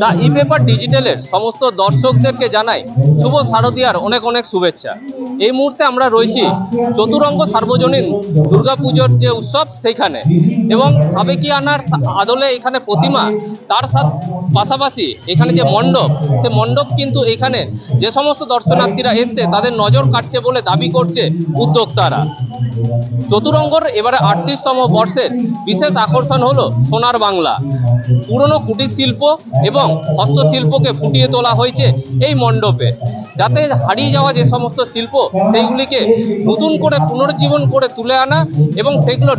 The E paper ডিজিটালের সমস্ত দর্শকদেরকে জানাই শুভ শারদীয়ার অনেক অনেক শুভেচ্ছা। এই মুহূর্তে আমরা রয়েছি চতুরঙ্গ সার্বজনীন দুর্গাপুজোর যে উৎসব সেইখানে এবং সাবেকিয়ানার আদলে এখানে প্রতিমা, তার সাথ পাশাপাশি এখানে যে মণ্ডপ, সে মণ্ডপ কিন্তু এখানে যে সমস্ত দর্শনার্থীরা এসছে তাদের নজর কাটছে বলে দাবি করছে উদ্যোক্তারা। চতুরঙ্গর এবারে আটত্রিশতম বর্ষের বিশেষ আকর্ষণ হলো সোনার বাংলা। পুরনো কুটির শিল্প এবং হস্তশিল্পকে ফুটিয়ে তোলা হয়েছে এই মণ্ডপে। যাতে হারিয়ে যাওয়া যে সমস্ত শিল্প, সেইগুলিকে নতুন করে পুনরুজ্জীবন করে তুলে আনা এবং সেগুলো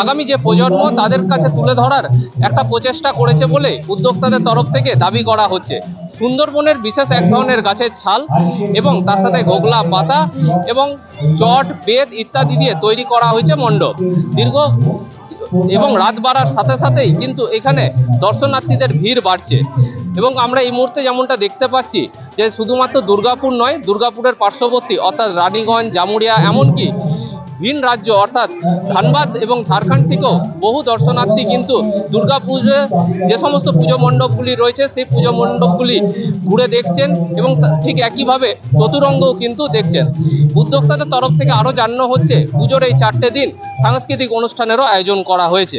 আগামী যে প্রজন্ম, তাদের কাছে তুলে ধরার একটা প্রচেষ্টা করেছে বলে উদ্যোক্তাদের তরফ থেকে দাবি করা হচ্ছে। সুন্দরবনের বিশেষ এক ধরনের গাছের ছাল এবং তার সাথে গোগলা পাতা এবং চট বেদ ইত্যাদি দিয়ে তৈরি করা হয়েছে মণ্ডপ। দীর্ঘ এবং রাত বাড়ার সাথে সাথেই কিন্তু এখানে দর্শনার্থীদের ভিড় বাড়ছে। এবং আমরা এই মুহূর্তে যেমনটা দেখতে পাচ্ছি যে শুধুমাত্র দুর্গাপুর নয়, দুর্গাপুরের পার্শ্ববর্তী অর্থাৎ রানীগঞ্জ জামুরিয়া এমনকি ভিন রাজ্য অর্থাৎ ধানবাদ এবং ঝাড়খণ্ড থেকেও বহু দর্শনার্থী কিন্তু দুর্গা পুজো যে সমস্ত পুজো মণ্ডপগুলি রয়েছে, সেই পুজো মণ্ডপগুলি ঘুরে দেখছেন এবং ঠিক একইভাবে চতুরঙ্গও কিন্তু দেখছেন। উদ্যোক্তাদের তরফ থেকে আরও জানানো হচ্ছে, পুজোর এই চারটে দিন সাংস্কৃতিক অনুষ্ঠানেরও আয়োজন করা হয়েছে।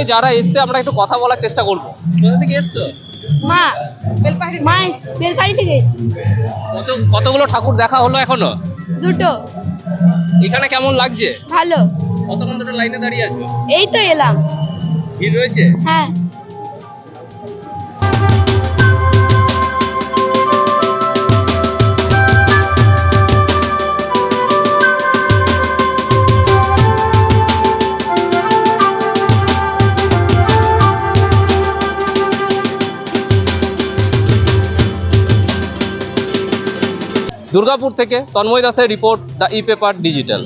মুহূর্তে যারা এসছে আমরা একটু কথা বলার চেষ্টা করব। কোথা থেকে এসছো? মা বেলপাহাড়ি মা এস- বেলপাহাড়ি থেকে এসছি। কত কতগুলো ঠাকুর দেখা হলো এখনও? দুটো। এখানে কেমন লাগছে? ভালো। কতক্ষণ ধরে লাইনে দাঁড়িয়ে আছো? এই তো এলাম। ভিড় রয়েছে? হ্যাঁ। দুর্গাপুর থেকে তন্ময় দাসের report the E paper digital.